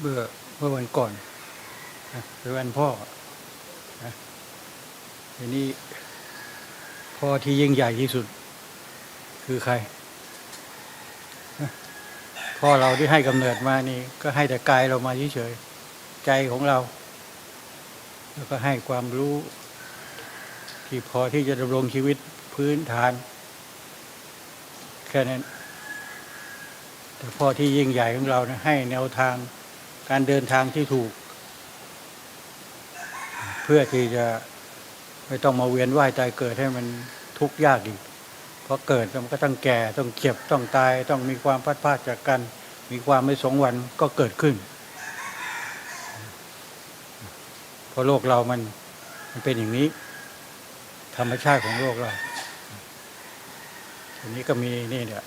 เมื่อเมื่อวันก่อนเป็นวันพ่อทีนี้พ่อที่ยิ่งใหญ่ที่สุด คือใคร พ่อเราที่ให้กำเนิดมานี่ ก็ให้แต่กายเรามาเฉยๆใจของเรา แล้วก็ให้ความรู้ที่พอที่จะดำรงชีวิตพื้นฐาน แค่นั้น แต่พ่อที่ยิ่งใหญ่ของเรานะให้แนวทางการเดินทางที่ถูก เพื่อที่จะไม่ต้องมาเวียนว่ายตายเกิดให้มันทุกข์ยากอีกเพราะเกิดมันก็ต้องแก่ต้องเจ็บต้องตาย ต้องมีความพัดพลาดจากกัน มีความไม่สงวันก็เกิดขึ้นเพราะโลกเรามันมันเป็นอย่างนี้ ธรรมชาติของโลกเราทีนี้ก็มีนี่เนี่ย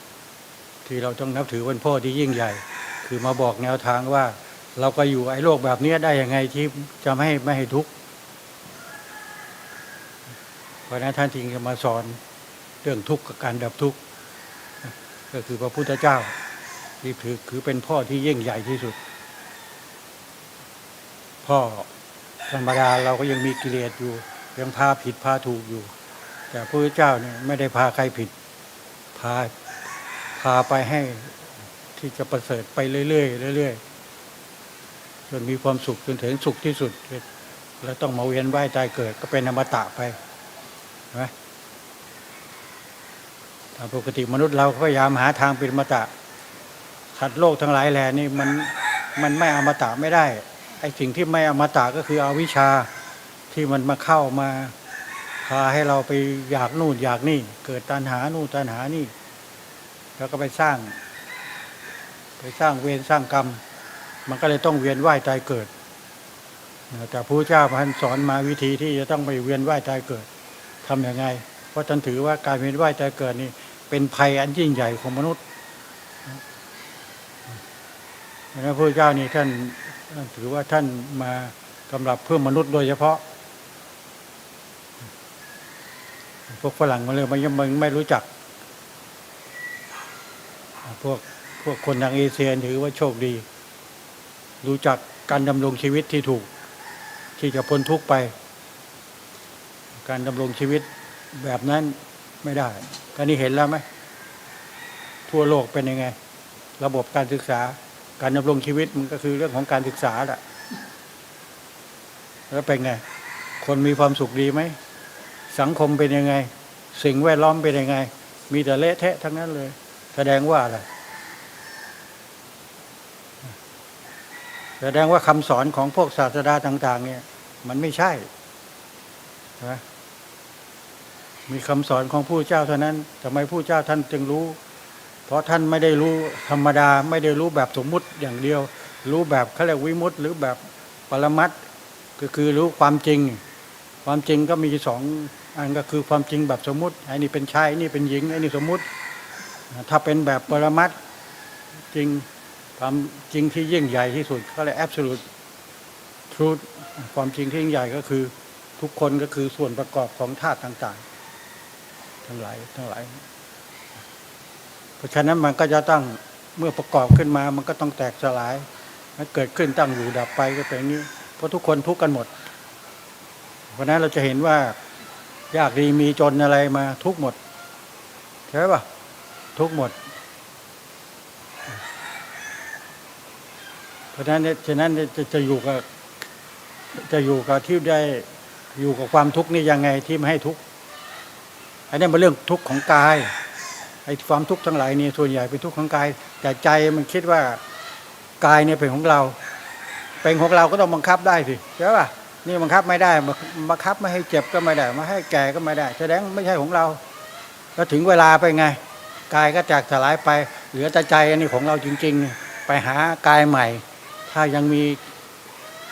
ที่เราต้องนับถือวันพ่อที่ยิ่งใหญ่ คือมาบอกแนวทางว่า เราก็อยู่ไอ้โลกแบบนี้ได้ยังไงที่จะไม่ให้ไม่ให้ทุกข์เพราะฉะนั้นท่านจึงจะมาสอนเรื่องทุกข์กับการดับทุกข์ก็คือพระพุทธเจ้าที่ถือคือเป็นพ่อที่ยิ่งใหญ่ที่สุด พ่อธรรมดาเราก็ยังมีกิเลสอยู่ ยังพาผิดพาถูกอยู่ แต่พระพุทธเจ้าเนี่ยไม่ได้พาใครผิดพา พาไปให้ที่จะประเสริฐไปเรื่อยๆเรื่อยๆจนมีความสุขจนถึงสุขที่สุด แล้วต้องมาเวียนว่ายตายเกิด ก็เป็นอมตะไปใช่ไหมตามปกติมนุษย์เราก็พยายามหาทางเป็นอมตะสัตว์โลกทั้งหลายแหล่นี่มันมันไม่อมตะไม่ได้ไอ้สิ่งที่ไม่อมตะก็คืออวิชชาที่มันมาเข้ามาพาให้เราไปอยากนู่นอยากนี่ เกิดตัณหานู่นตัณหานี่ แล้วก็ไปสร้าง ไปสร้างเวรสร้างกรรม มันก็เลยต้องเวียนว่ายตายเกิดแต่พระเจ้าพันสอนมาวิธีที่จะต้องไปเวียนว่ายตายเกิดทำยังไง เพราะท่านถือว่าการเวียนว่ายตายเกิดนี่เป็นภัยอันยิ่งใหญ่ของมนุษย์นะพระเจ้านี่ท่านถือว่าท่านมากำลับเพื่อมนุษย์โดยเฉพาะ พวกฝรั่งมันเลยมันยังมันไม่รู้จัก พวกพวกคนทางเอเชียถือว่าโชคดี รู้จักการดำรงชีวิตที่ถูก ที่จะพ้นทุกข์ไป การดำรงชีวิตแบบนั้นไม่ได้ก็นี่เห็นแล้วไหมทั่วโลกเป็นยังไง ระบบการศึกษา การดำรงชีวิตมันก็คือเรื่องของการศึกษาแหละแล้วเป็นไง คนมีความสุขดีไหม สังคมเป็นยังไง สิ่งแวดล้อมเป็นยังไง มีแต่เละเทะทั้งนั้นเลย แสดงว่าอะไร แสดงว่าคำสอนของพวกศาสดาต่าง ๆ เนี่ย มันไม่ใช่นะมีคำสอนของผู้เจ้าเท่านั้นทำไมผู้เจ้าท่านจึงรู้ เพราะท่านไม่ได้รู้ธรรมดา ไม่ได้รู้แบบสมมุติอย่างเดียว รู้แบบเขาเรียกวิมุตติหรือแบบปรมัตถ์ก็คือรู้ความจริง ความจริงก็มีสองอันก็คือความจริงแบบสมมุติไอ้นี่เป็นชายไอ้นี่เป็นหญิงไอ้นี่สมมุติ ถ้าเป็นแบบปรมัตจริงความจริงที่ยิ่งใหญ่ที่สุด ก็เลย absolute truth ความจริงที่ยิ่งใหญ่ก็คือ ทุกคนก็คือส่วนประกอบของธาตุต่างๆ ทั้งหลายทั้งหลาย เพราะฉะนั้นมันก็จะตั้งเมื่อประกอบขึ้นมา มันก็ต้องแตกสลายมันเกิดขึ้นตั้งอยู่ดับไปก็เป็นอย่างนี้ เพราะทุกคนทุกกันหมด เพราะนั้นเราจะเห็นว่ายากดีมีจนอะไรมาทุกหมดใช่ปะ ทุกหมด เพราะฉะนั้นนี่ฉะนั้นจะจะอยู่กับจะอยู่กับที่ได้อยู่กับความทุกข์นี่ยังไงที่ไม่ให้ทุกข์อันนี้เป็นเรื่องทุกข์ของกายไอ้ความทุกข์ทั้งหลายนี่ส่วนใหญ่เป็นทุกข์ของกาย แต่ใจมันคิดว่ากายเนี่ยเป็นของเรา เป็นของเราก็ต้องบังคับได้สิใช่ป่ะนี่บังคับไม่ได้บังคับไม่ให้เจ็บก็ไม่ได้ไม่ให้แก่ก็ไม่ได้ แสดงไม่ใช่ของเรา แล้วถึงเวลาไปไง กายก็จากสลายไป เหลือแต่ใจอันนี้ของเราจริง ๆ ไปหากายใหม่ ถ้ายังมี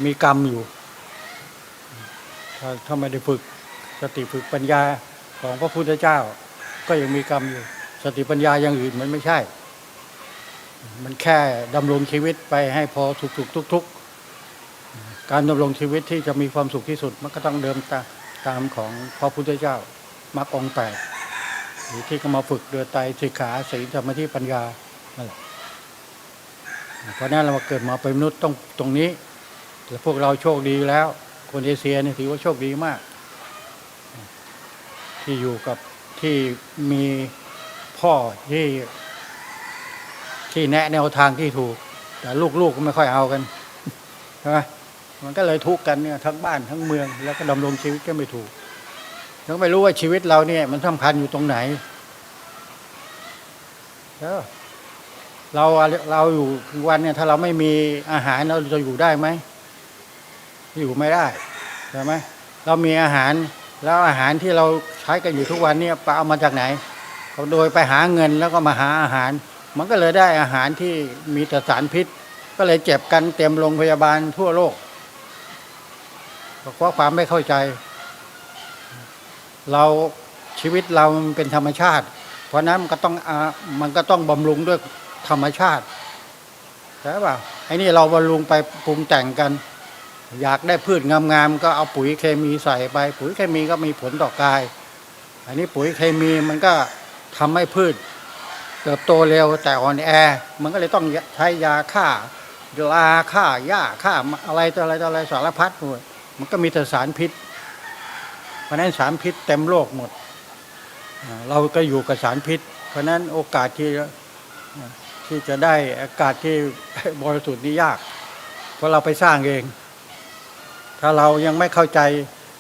มีกรรมอยู่ ถ้าถ้าไม่ได้ฝึกสติฝึกปัญญาของพระพุทธเจ้า ก็ยังมีกรรมอยู่ สติปัญญาอย่างอื่นมันไม่ใช่ มันแค่ดำรงชีวิตไปให้พอสุขๆทุกๆการดำรงชีวิตที่จะมีความสุขที่สุด มันก็ต้องเดิมตาตามของพระพุทธเจ้า มรรคองแปด หรือที่ก็มาฝึกเดือไตสิกขาศีลสมาธิปัญญาเพราะนั้นเรามาเกิดมาเป็นมนุษย์ต้องตรงนี้แต่พวกเราโชคดีแล้ว คนเอเชียเนี่ยถือว่าโชคดีมาก ที่อยู่กับที่มีพ่อที่ที่แนะแนวทางที่ถูก แต่ลูกๆก็ไม่ค่อยเอากันใช่ไหมมันก็เลยทุกข์กันเนี่ยทั้งบ้านทั้งเมือง แล้วก็ดำรงชีวิตก็ไม่ถูก แล้วไม่รู้ว่าชีวิตเราเนี่ย มันสำคัญอยู่ตรงไหนเราเราอยู่ทุกวันเนี่ย ถ้าเราไม่มีอาหารเราจะอยู่ได้ไหมอยู่ไม่ได้ใช่ไหมเรามีอาหารแล้วอาหารที่เราใช้กันอยู่ทุกวันเนี่ยไปเอามาจากไหนโดยไปหาเงินแล้วก็มาหาอาหาร มันก็เลยได้อาหารที่มีแต่สารพิษ ก็เลยเจ็บกันเต็มโรงพยาบาลทั่วโลกเพราะความไม่เข้าใจ เราชีวิตเรามันเป็นธรรมชาติ เพราะนั้นมันก็ต้องอมันก็ต้องบำรุงด้วยธรรมชาติใช่ป่ะไอ้นี่เราบำรุงไปปรุงแต่งกัน อยากได้พืชงามๆก็เอาปุ๋ยเคมีใส่ไป ปุ๋ยเคมีก็มีผลต่อกาย อันนี้ปุ๋ยเคมีมันก็ทำให้พืชเติบโตเร็วแต่อ่อนแอ มันก็เลยต้องใช้ยาฆ่าลาฆ่าหญ้าฆ่าอะไรต่ออะไรต่ออะไรสารพัดหมดมันก็มีแต่สารพิษ เพราะนั้นสารพิษเต็มโลกหมด เราก็อยู่กับสารพิษ เพราะนั้นโอกาสที่ที่จะได้อากาศที่บริสุทธิ์นี่ยาก เพราะเราไปสร้างเอง ถ้าเรายังไม่เข้าใจ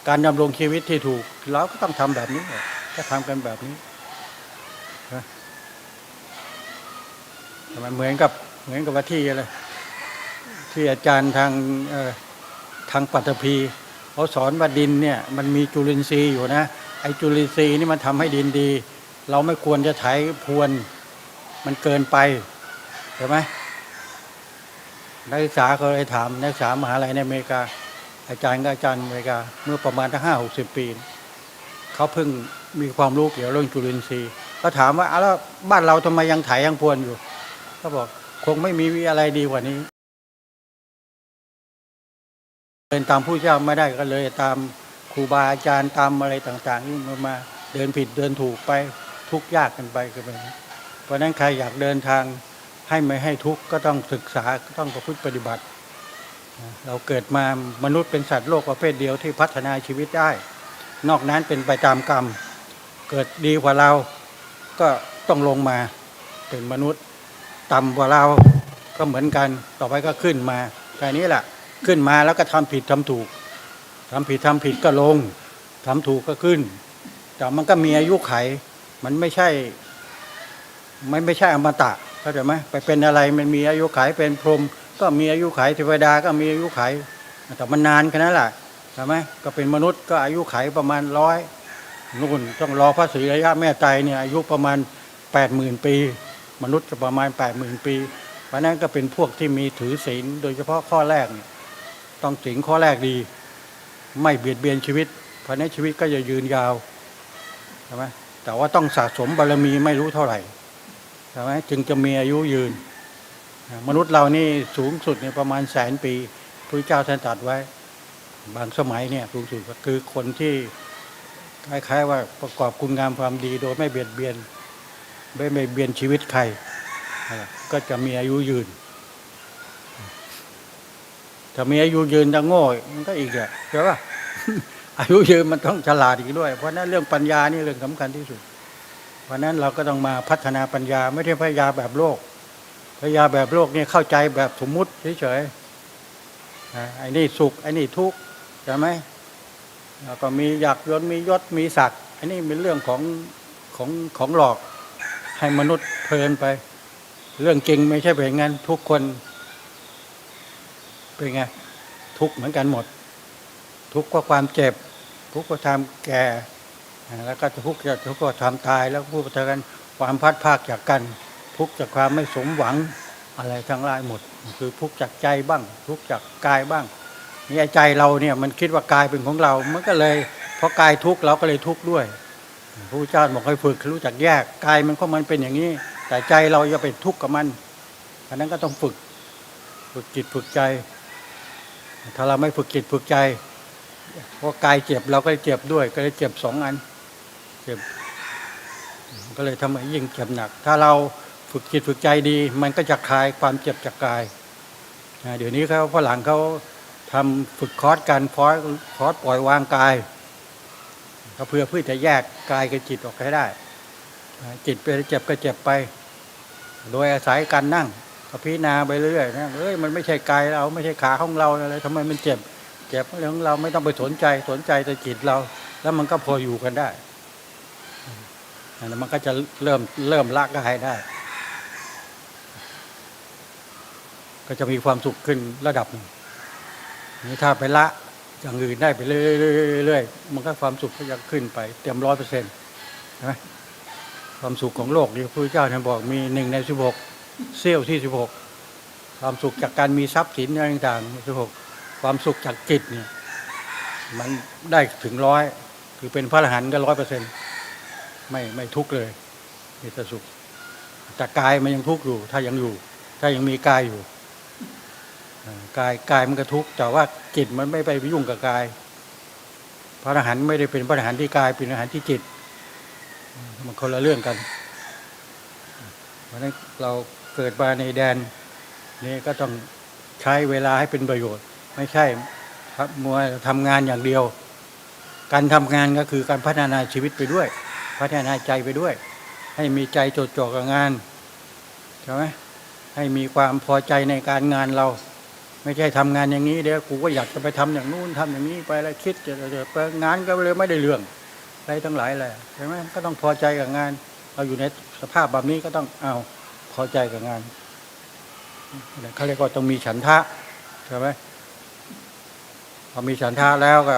การดำรงชีวิตที่ถูก เราก็ต้องทำแบบนี้ก็ทำกันแบบนี้มันเหมือนกับเหมือนกับว่าที่อะไรที่อาจารย์ทางทางปัตภี เขาสอนว่าดินเนี่ยมันมีจุลินทรีย์อยู่นะไอจุลินทรีย์นี่มันทำให้ดินดี เราไม่ควรจะไถพรวนมันเกินไปใช่ไหมนักศึกษาเขาเลยถามนักศึกษามหาลัยในอเมริกา อาจารย์ก็อาจารย์อเมริกา เมื่อประมาณทั้งห้าหกสิบปี เขาเพิ่งมีความรู้เกี่ยวเรื่องจุลินทรีย์เขาถามว่าอ้าวแล้วบ้านเราทำไมยังไถยังพรวนอยู่เขาบอกคงไม่มีอะไรดีกว่านี้ เดินตามผู้เจ้าไม่ได้ก็เลยตามครูบาอาจารย์ตามอะไรต่างๆนี่มามาเดินผิดเดินถูกไปทุกยากกันไปก็เป็นเพราะฉะนั้นใครอยากเดินทางให้ไม่ให้ทุกข์ก็ต้องศึกษาก็ต้องประพฤติปฏิบัติ เราเกิดมามนุษย์เป็นสัตว์โลกประเภทเดียวที่พัฒนาชีวิตได้ นอกนั้นเป็นไปตามกรรม เกิดดีกว่าเราก็ต้องลงมาเป็นมนุษย์ต่ำกว่าเราก็เหมือนกันต่อไปก็ขึ้นมาแค่นี้แหละ ขึ้นมาแล้วก็ทำผิดทำถูกทำผิดทำผิดก็ลงทำถูกก็ขึ้น แต่มันก็มีอายุไข มันไม่ใช่ไม่ไม่ใช่อมตะเข้าใจไหมไปเป็นอะไรมันมีอายุไขเป็นพรหมก็มีอายุไขเทวดาก็มีอายุไข แต่มันนานแค่นั้นแหละใช่ไหมก็เป็นมนุษย์ก็อายุไขประมาณร้อยนู่นต้องรอพระศรีระยะแม่ใจเนี่ยอายุประมาณแปดหมื่นปี มนุษย์จะประมาณแปดหมื่นปี เพราะนั้นก็เป็นพวกที่มีถือศีลโดยเฉพาะข้อแรกเนี่ย ต้องศีลข้อแรกดี ไม่เบียดเบียนชีวิตเพราะนั้นชีวิตก็จะยืนยาวใช่ไหมแต่ว่าต้องสะสมบารมีไม่รู้เท่าไหร่ใช่ไหมจึงจะมีอายุยืน มนุษย์เรานี่สูงสุดเนี่ยประมาณแสนปีพระเจ้าท่านตรัสไว้ บางสมัยเนี่ยสูงสุดก็คือคนที่คล้ายๆว่าประกอบคุณงามความดีโดยไม่เบียดเบียน ไม่ไม่เบียนชีวิตใคร ก็จะมีอายุยืน ถ้ามีอายุยืนจะโง่มันก็อีกอะใช่ปะอายุยืนมันต้องฉลาดอีกด้วย เพราะฉะนั้นเรื่องปัญญานี่เรื่องสำคัญที่สุด เพราะฉะนั้นเราก็ต้องมาพัฒนาปัญญาไม่ใช่ปัญญาแบบโลกปัญญาแบบโลกนี่เข้าใจแบบสมมุติเฉยๆนะไอ้นี่สุขไอ้นี่ทุกข์ใช่ไหมแล้วก็มีอยากยศมียศมีศักดิ์ไอ้นี่เป็นเรื่องของของของหลอกให้มนุษย์เพลินไป เรื่องจริงไม่ใช่เป็นงั้นทุกคน เป็นไงทุกเหมือนกันหมด ทุกข์ก็ความเจ็บ ทุกข์ก็ความแก่ แล้วก็ทุกข์จากทุกข์ก็ความตายแล้วพูดไปกันความพัดภาคจากกัน ทุกข์จากความไม่สมหวังอะไรทั้งหลายหมด คือทุกข์จากใจบ้าง ทุกข์จากกายบ้างนี่ใจเราเนี่ยมันคิดว่ากายเป็นของเรา มันก็เลยเพราะกายทุกข์เราก็เลยทุกข์ด้วยพระพุทธเจ้าบอกให้ฝึกรู้จักแยกกายมันก็มันเป็นอย่างนี้ แต่ใจเราอย่าไปทุกข์กับมันอันนั้นก็ต้องฝึก ฝึกจิตฝึกใจ ถ้าเราไม่ฝึกจิตฝึกใจเพราะกายเจ็บเราก็เจ็บด้วย ก็เลยเจ็บสองอันเจ็บก็เลยทำให้ยิ่งเจ็บหนัก ถ้าเราฝึกจิตฝึกใจดี มันก็จะคลายความเจ็บจากกายเดี๋ยวนี้เขาฝรั่งเขาทำฝึกคอร์สกันคอร์สคอร์สปล่อยวางกายเขาเพื่อเพื่อจะแยกกายกับจิตออกให้ได้ จิตไปเจ็บก็เจ็บไป โดยอาศัยการนั่ง พิจารณาไปเรื่อยๆนะเอ้ยมันไม่ใช่กายเราไม่ใช่ขาของเราอะไรทำไมมันเจ็บเจ็บเรื่องเราไม่ต้องไปสนใจสนใจแต่จิตเรา แล้วมันก็พออยู่กันได้อันนั้นมันก็จะเริ่มเริ่มละกายได้ ก็จะมีความสุขขึ้นระดับหนึ่งนี่ถ้าไปละอย่างอื่นได้ไปเรื่อยๆมันก็ความสุขก็จะขึ้นไป เต็มร้อยเปอร์เซ็นต์นะความสุขของโลกนี่พระพุทธเจ้าท่านบอกมีหนึ่งในสิบหก เสี้ยวที่สิบหกความสุขจากการมีทรัพย์สินอะไรต่างๆสิบหกความสุขจากจิตเนี่ยมันได้ถึงร้อยคือเป็นพระอรหันต์ก็ร้อยเปอร์เซ็นต์ไม่ไม่ทุกข์เลยมีแต่สุขแต่กายมันยังทุกข์อยู่ ถ้ายังอยู่ ถ้ายังมีกายอยู่กายกายมันก็ทุกข์แต่ว่าจิตมันไม่ไปยุ่งกับกาย พระอรหันต์ไม่ได้เป็นพระอรหันต์ที่กายเป็นอรหันต์ที่จิต มันคนละเรื่องกันเพราะฉะนั้นเรา เกิดมาในแดนนี้ก็ต้องใช้เวลาให้เป็นประโยชน์ ไม่ใช่พับมัวทำงานอย่างเดียว การทำงานก็คือการพัฒนาชีวิตไปด้วย พัฒนาใจไปด้วย ให้มีใจจดจ่อกับงานใช่ไหมให้มีความพอใจในการงานเรา ไม่ใช่ทำงานอย่างนี้เดี๋ยวกูก็อยากจะไปทำอย่างนู้นทำอย่างนี้ไปแล้วคิดจะจะไปงานก็เลยไม่ได้เรื่องอะไรทั้งหลายแหละใช่ไหมก็ต้องพอใจกับงานเราอยู่ในสภาพแบบนี้ก็ต้องเอา พอใจกับงานเขาเรียกว่าต้องมีฉันทะใช่ไหมพอมีฉันทะแล้วก็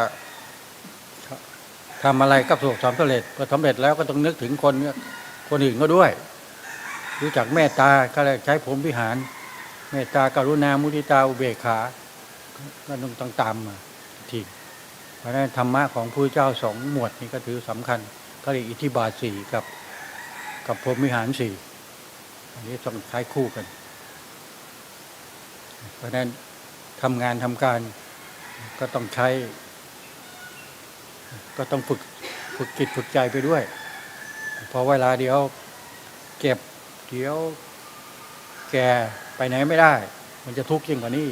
ทำอะไรก็ประสบความสำเร็จพอสำเร็จแล้วก็ต้องนึกถึงคนคนอื่นก็ด้วย รู้จักเมตตาก็เลยใช้ผมวิหาร เมตตากรุณามุทิตาอุเบกขาก็ต้องต้องตามมาทีเพราะนั้นธรรมะของพระเจ้าสองหมวดนี้ก็ถือสำคัญ ก็เรียกอิทธิบาทสี่กับ กับพรมวิหารสี่ อันนี้ต้องใช้คู่กัน เพราะนั้นทำงานทำการก็ต้องใช้ ก็ต้องฝึกฝึกจิตฝึกใจไปด้วย พอเวลาเดียวเก็บเดี๋ยวแก่ไปไหนไม่ได้ มันจะทุกข์ยิ่งกว่านี้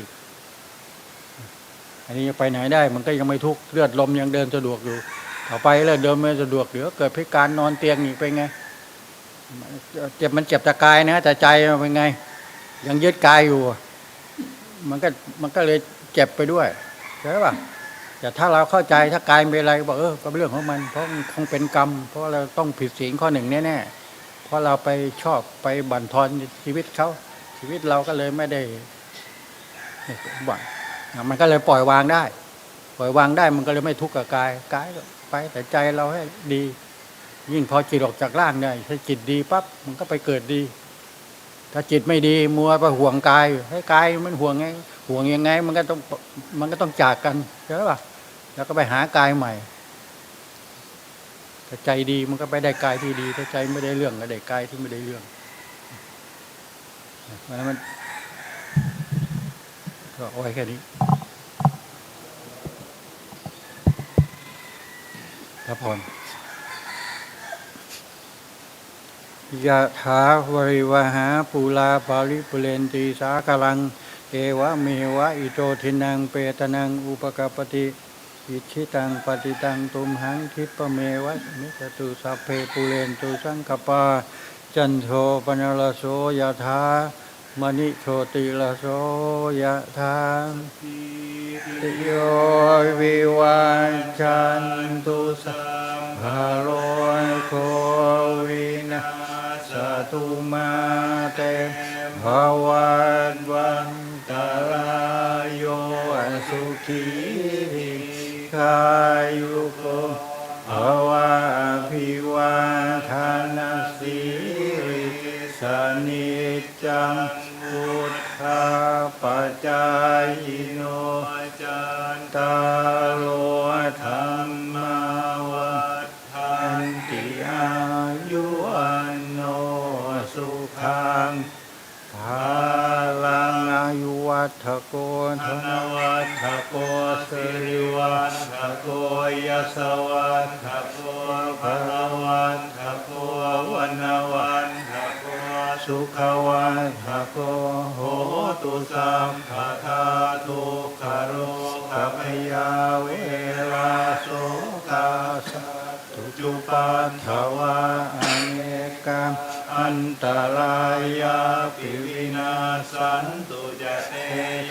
อันนี้ไปไหนได้ มันก็ยังไม่ทุกข์เลือดลมยังเดินสะดวกอยู่ต่อไปเลือดเดินไม่สะดวกเดี๋ยวเกิดพิการนอนเตียงอีกเป็นไง เจ็บมันเจ็บแต่กายนะแต่ใจเป็นไง ยังยึดกายอยู่ มันก็มันก็เลยเจ็บไปด้วยใช่ป่ะแต่ถ้าเราเข้าใจถ้ากายเป็นอะไรบอกเออก็เป็นเรื่องของมัน เพราะมันคงเป็นกรรม เพราะเราต้องผิดศีลข้อหนึ่งแน่ๆเพราะเราไปชอบไปบั่นทอนชีวิตเขาชีวิตเราก็เลยไม่ได้บั่นมันก็เลยปล่อยวางได้ ปล่อยวางได้มันก็เลยไม่ทุกข์กับกายกายก็ไปแต่ใจเราให้ดี ยิ่งพอจิตออกจากร่างได้ถ้าจิตดีปั๊บมันก็ไปเกิดดี ถ้าจิตไม่ดีมัวไปห่วงกายให้กายมันห่วงไงห่วงยังไง มันก็ต้องมันก็ต้องจากกันใช่ป่ะแล้วก็ไปหากายใหม่ถ้าใจดีมันก็ไปได้กายที่ดีถ้าใจไม่ได้เรื่องก็ได้กายที่ไม่ได้เรื่องเพราะนั้นมันก็เอาไว้แค่นี้พระพร ยะถาวริวหาปูลาปาริปุเรนตีสากลัง เอวะเมวะอิโตทินังเปตนังอุปกปปติ อิชิตังปฏิตังตุมหังคิปะเมวะมิจตุสัพเพปุเรนตุสังกปา จันโทปนรโสยะถามณิโชติลโสยะถาติโยวิวันจันตุสัพพะโลโควินาส ตุมาเตภวันวันตรายโยสุขีริกายุโกภวะพิว ธนวัฏโกสิริวัฏโกยสวัฏโกภะวัฏโกวันวันโกสุขวัฏโกโหตุสัมภะทาทุกขโรคพยาเวราโสกาสตุจุปัฏฐวาอเนกาม อันตรายาปิวินาสันตุจะเต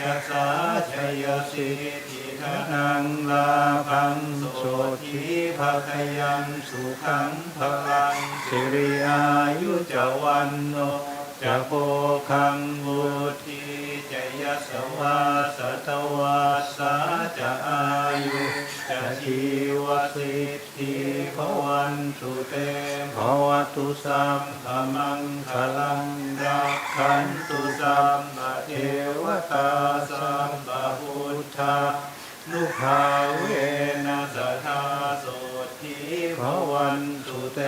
ยะสาชยสิทธิธนังลาพังโสทีภะคยังสุขังพลังสิริอายุจวันโนจะโพคังบุธีจะยสวาสตวาสาจะอายุจะชี ทิภวันสุเตภวตุสัมภมังคลังรักขันตุสัมมเทวตาสัมปพุทธานุภาเวนัสธาโสทีภวันตุเต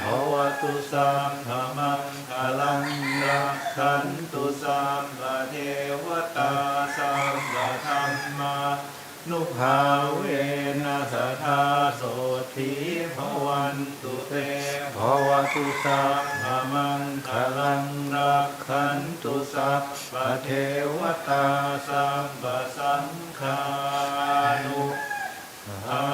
ภวตุสัมภมังคลังรักขันตุสัมปเทวตาสัมปธรรมา นุภาเวนัสธาโสทีภวันตุเตภวตุสัพพมังคลังรักขันตุสัพพเทวตาสัมปสังฆานุภา